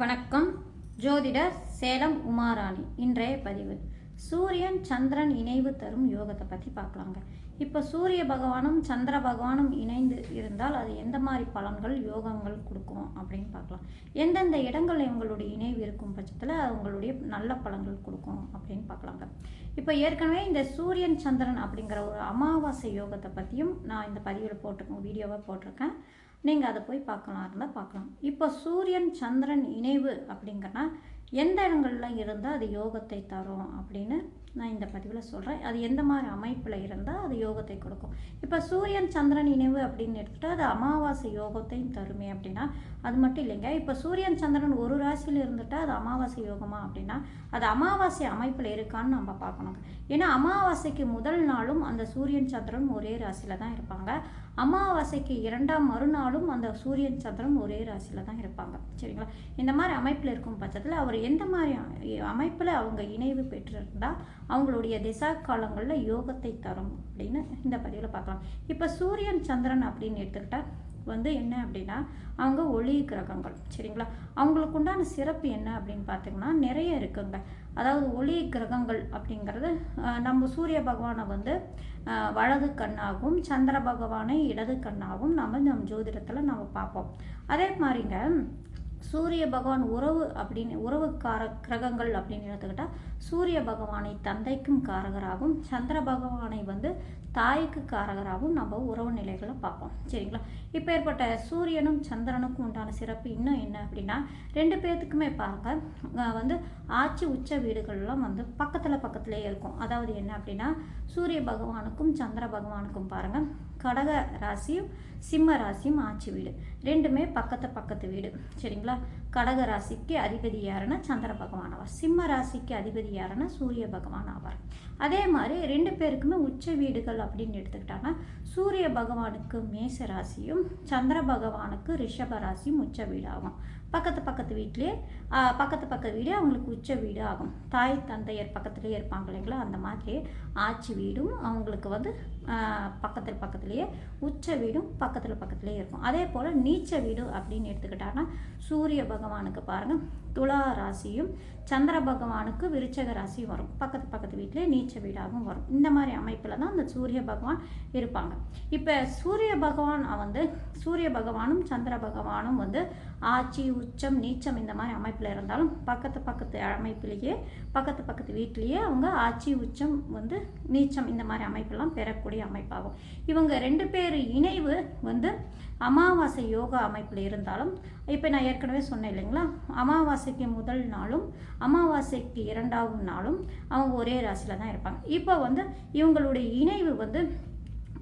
வணக்கம். ஜோதிடர் சேலம் உமாராணி. இன்றைய பதிவு. சூரியன் சந்திரன் இணைவு தரும் யோகத்தை பற்றி பார்க்கலாங்க. இப்போ சூரிய பகவானும் சந்திர பகவானும் இணைந்து இருந்தால் அது எந்த மாதிரி பலன்கள் யோகங்கள் கொடுக்கும் அப்படின்னு பார்க்கலாம். எந்தெந்த இடங்கள் இவங்களுடைய இணைவு இருக்கும் பட்சத்தில் அவங்களுடைய நல்ல பலன்கள் கொடுக்கும் அப்படின்னு பார்க்கலாங்க. இப்போ ஏற்கனவே இந்த சூரியன் சந்திரன் அப்படிங்கிற ஒரு அமாவாசை யோகத்தை பற்றியும் நான் இந்த பதிவில் போட்டிருக்கேன் வீடியோவாக போட்டிருக்கேன். நீங்கள் அதை போய் பார்க்கலாம் இருந்தால் பார்க்கலாம். இப்போ சூரியன் சந்திரன் இணைவு அப்படிங்கன்னா எந்த இடங்கள்லாம் இருந்தால் அது யோகத்தை தரும் அப்படின்னு நான் இந்த பதிவில் சொல்கிறேன் அது எந்த மாதிரி அமைப்பில் இருந்தால் அது யோகத்தை கொடுக்கும். இப்போ சூரியன் சந்திரன் இணைவு அப்படின்னு எடுத்துகிட்டா அது அமாவாசை யோகத்தையும் தருமே அப்படின்னா அது மட்டும் இல்லைங்க. இப்போ சூரியன் சந்திரன் ஒரு ராசியில் இருந்துட்டால் அது அமாவாசை யோகமா அப்படின்னா அது அமாவாசை அமைப்பில் இருக்கான்னு நம்ம பார்க்கணும். ஏன்னா அமாவாசைக்கு முதல் நாளும் அந்த சூரியன் சந்திரன் ஒரே ராசியில் தான் இருப்பாங்க. அமாவாசைக்கு இரண்டாம் மறுநாளும் அந்த சூரியன் சந்திரன் ஒரே ராசியில் தான் இருப்பாங்க. சரிங்களா? இந்த மாதிரி அமைப்பில் இருக்கும் பட்சத்தில் அவர் எந்த மாதிரி அமைப்பில் அவங்க இணைவு பெற்றிருந்தால் அவங்களுடைய திசா காலங்களில் யோகத்தை தரும் அப்படின்னு இந்த பதிவில் பார்க்கலாம். இப்போ சூரியன் சந்திரன் அப்படின்னு எடுத்துக்கிட்டால் வந்து என்ன அப்படின்னா அவங்க ஒளி கிரகங்கள் சரிங்களா? அவங்களுக்கு உண்டான சிறப்பு என்ன அப்படின்னு பார்த்தீங்கன்னா நிறைய இருக்குங்க. அதாவது ஒளி கிரகங்கள் அப்படிங்கிறது நம்ம சூரிய பகவானை வந்து வலது கண்ணாகவும் சந்திர பகவானை இடது கண்ணாகவும் நம்ம நம் ஜோதிடத்தில் நம்ம பார்ப்போம். அதே மாதிரிங்க சூரிய பகவான் உறவு அப்படின்னு உறவுக்கார கிரகங்கள் அப்படின்னு எடுத்துக்கிட்டால் சூரிய பகவானை தந்தைக்கும் காரகராகவும் சந்திர பகவானை வந்து தாய்க்கு காரகராகவும் நம்ம உறவு நிலைகளை பார்ப்போம். சரிங்களா? இப்போ ஏற்பட்ட சூரியனும் சந்திரனுக்கும் உண்டான சிறப்பு இன்னும் என்ன அப்படின்னா ரெண்டு பேர்த்துக்குமே பாருங்க வந்து ஆட்சி உச்ச வீடுகள்லாம் வந்து பக்கத்தில் பக்கத்துலேயே இருக்கும். அதாவது என்ன அப்படின்னா சூரிய பகவானுக்கும் சந்திர பகவானுக்கும் பாருங்கள் கடக ராசியும் சிம்ம ராசியும் ஆட்சி வீடு. ரெண்டுமே பக்கத்து பக்கத்து வீடு. சரிங்களா? கடக ராசிக்கு அதிபதி யாருன்னா சந்திர பகவான் ஆவார். சிம்ம ராசிக்கு அதிபதி யாருன்னா சூரிய பகவான் ஆவார். அதே மாதிரி ரெண்டு பேருக்குமே உச்ச வீடுகள் அப்படின்னு எடுத்துக்கிட்டாங்கன்னா சூரிய பகவானுக்கு மேச ராசியும் சந்திர பகவானுக்கு ரிஷப ராசியும் உச்ச வீடாகும். பக்கத்து பக்கத்து வீட்லேயே பக்கத்து பக்கத்து வீடே அவங்களுக்கு உச்ச வீடு ஆகும். தாய் தந்தையர் பக்கத்துலேயே இருப்பாங்க இல்லைங்களா? அந்த மாதிரி ஆட்சி வீடும் அவங்களுக்கு வந்து பக்கத்தில் பக்கத்துலேயே உச்ச வீடும் பக்கத்தில் பக்கத்துலேயே இருக்கும். அதே போல் நீச்ச வீடு அப்படின்னு எடுத்துக்கிட்டாங்கன்னா சூரிய பகவானுக்கு பாருங்கள் துலா ராசியும் சந்திர பகவானுக்கு விருச்சக ராசியும் வரும். பக்கத்து பக்கத்து வீட்டிலே நீச்ச வீடாகவும் வரும். இந்த மாதிரி அமைப்பில் தான் அந்த சூரிய பகவான் இருப்பாங்க. இப்போ சூரிய பகவான் வந்து சூரிய பகவானும் சந்திர பகவானும் வந்து ஆட்சி உச்சம் நீச்சம் இந்த மாதிரி அமைப்பில் இருந்தாலும் பக்கத்து பக்கத்து அமைப்பிலேயே பக்கத்து பக்கத்து வீட்டிலேயே அவங்க ஆட்சி உச்சம் வந்து நீச்சம் இந்த மாதிரி அமைப்பெல்லாம் பெறக்கூடிய அமைப்பாகும். இவங்க ரெண்டு பேர் இணைவு வந்து அமாவாசை யோகா அமைப்பில் இருந்தாலும் இப்போ நான் ஏற்கனவே சொன்னேன் இல்லைங்களா? அமாவாசை அமாவாசைக்கு முதல் நாளும் அமாவாசைக்கு இரண்டாவது நாளும் அவங்க ஒரே ராசியில் தான் இருப்பாங்க. இப்போ வந்து இவங்களுடைய இணைவு வந்து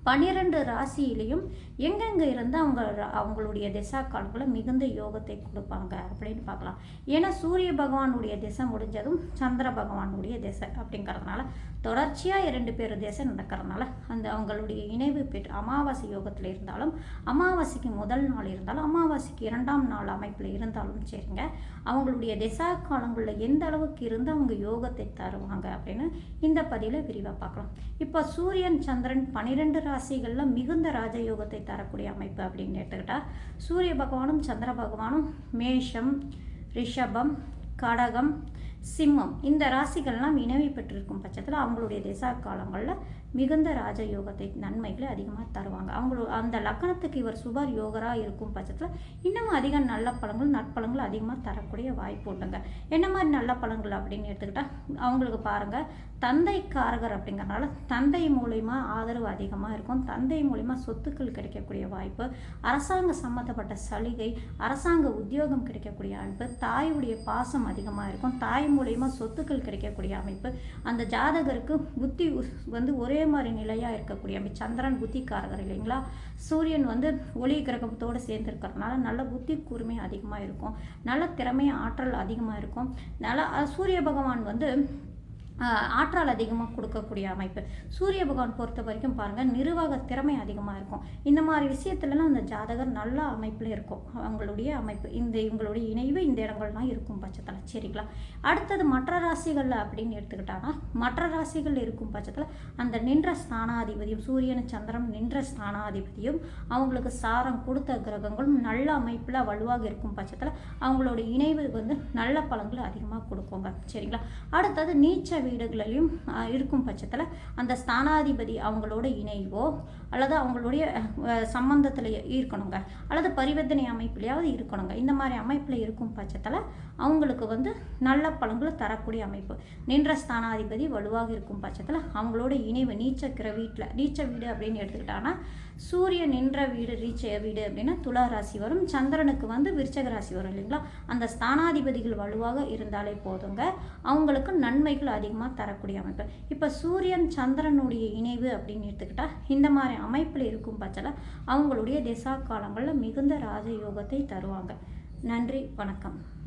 பன்னிரெண்டு ராசியிலையும் எங்கெங்கே இருந்து அவங்க அவங்களுடைய திசா காலங்களில் மிகுந்த யோகத்தை கொடுப்பாங்க அப்படின்னு பார்க்கலாம். ஏன்னா சூரிய பகவானுடைய திசை முடிஞ்சதும் சந்திர பகவானுடைய திசை அப்படிங்கிறதுனால தொடர்ச்சியாக இரண்டு பேர் திசை நடக்கிறதுனால அந்த அவங்களுடைய இணைவு பெற்று அமாவாசை யோகத்தில் இருந்தாலும் அமாவாசைக்கு முதல் நாள் இருந்தாலும் அமாவாசைக்கு இரண்டாம் நாள் அமைப்பில் இருந்தாலும் சரிங்க. அவங்களுடைய திசா காலங்களில் எந்த அளவுக்கு இருந்து அவங்க யோகத்தை தருவாங்க அப்படின்னு இந்த பதிவில் விரிவாக பார்க்கலாம். இப்போ சூரியன் சந்திரன் பன்னிரெண்டு ராசிகளில் மிகுந்த ராஜயோகத்தை தரக்கூடிய அமைப்பு அப்படின்னு எடுத்துக்கிட்டால் சூரிய பகவானும் சந்திர பகவானும் மேஷம் ரிஷபம் கடகம் சிம்மம் இந்த ராசிகள்லாம் இணைவு பெற்றிருக்கும் பட்சத்தில் அவங்களுடைய திசா காலங்களில் மிகுந்த ராஜயோகத்தை நன்மைகளை அதிகமாக தருவாங்க. அவங்களோட அந்த லக்கணத்துக்கு இவர் சுபர் யோகராக இருக்கும் பட்சத்தில் இன்னமும் அதிக நல்ல பழங்களும் நற்பலன்கள் அதிகமாக தரக்கூடிய வாய்ப்பு உண்டுங்க. என்ன மாதிரி நல்ல பழங்கள் அப்படின்னு எடுத்துக்கிட்டால் அவங்களுக்கு பாருங்கள் தந்தை காரகர் தந்தை மூலிமா ஆதரவு அதிகமாக இருக்கும். தந்தை மூலிமா சொத்துக்கள் கிடைக்கக்கூடிய வாய்ப்பு அரசாங்க சம்மந்தப்பட்ட சலுகை அரசாங்க உத்தியோகம் கிடைக்கக்கூடிய அமைப்பு தாயுடைய பாசம் அதிகமாக இருக்கும். தாய் மூலிமா சொத்துக்கள் கிடைக்கக்கூடிய அமைப்பு. அந்த ஜாதகருக்கு புத்தி வந்து ஒரே மாதிரி நிலையாக இருக்கக்கூடிய அப்படி சந்திரன் புத்திக்காரகர் இல்லைங்களா? சூரியன் வந்து ஒளி கிரகத்தோடு சேர்ந்துருக்கிறதுனால நல்ல புத்தி கூர்மை அதிகமாக இருக்கும். நல்ல திறமை ஆற்றல் அதிகமாக இருக்கும். நல்ல சூரிய பகவான் வந்து ஆற்றல் அதிகமாக கொடுக்கக்கூடிய அமைப்பு. சூரிய பகவான் பொறுத்த வரைக்கும் பாருங்கள் நிர்வாக திறமை அதிகமாக இருக்கும். இந்த மாதிரி விஷயத்துலலாம் அந்த ஜாதகர் நல்ல அமைப்பில் இருக்கும். அவங்களுடைய அமைப்பு இந்த இவங்களுடைய இணைவு இந்த இடங்கள்லாம் இருக்கும் பட்சத்தில். சரிங்களா? அடுத்தது மற்ற ராசிகளில் அப்படின்னு எடுத்துக்கிட்டாங்கன்னா மற்ற ராசிகள் இருக்கும் பட்சத்தில் அந்த நின்ற ஸ்தானாதிபதியும் சூரியன் சந்திரன் நின்ற ஸ்தானாதிபதியும் அவங்களுக்கு சாரம் கொடுத்த கிரகங்களும் நல்ல அமைப்பில் வலுவாக இருக்கும் பட்சத்தில் அவங்களோட இணைவு வந்து நல்ல பலன்களை அதிகமாக கொடுக்குங்க. சரிங்களா? அடுத்தது நீச்ச வீடுகளிலும் இருக்கும் பட்சத்தில் அந்த ஸ்தானாதிபதி அவங்களோட இணைவோ அல்லது அவங்களுடைய சம்பந்தத்தில் இருக்கணுங்க. அல்லது பரிவர்த்தனை அமைப்புலையாவது இருக்கணுங்க. இந்த மாதிரி அமைப்பில் இருக்கும் பட்சத்தில் அவங்களுக்கு வந்து நல்ல பலன்களை தரக்கூடிய அமைப்பு. நின்ற ஸ்தானாதிபதி வலுவாக இருக்கும் பட்சத்தில் அவங்களோட இணைவு நீச்சக்கிற வீட்டில் நீச்ச வீடு அப்படின்னு எடுத்துக்கிட்டாங்கன்னா சூரியன் நின்ற வீடு ரீச்ச வீடு அப்படின்னா துலா ராசி வரும். சந்திரனுக்கு வந்து விருச்சக ராசி வரும் இல்லைங்களா? அந்த ஸ்தானாதிபதிகள் வலுவாக இருந்தாலே போதுங்க. அவங்களுக்கு நன்மைகள் அதிகமாக தரக்கூடிய அமைப்பு. இப்போ சூரியன் சந்திரனுடைய இணைவு அப்படின்னு எடுத்துக்கிட்டால் இந்த மாதிரி அமைப்பில் இருக்கும் பட்சத்தில் அவங்களுடைய திசா காலங்களில் மிகுந்த ராஜயோகத்தை தருவாங்க. நன்றி வணக்கம்.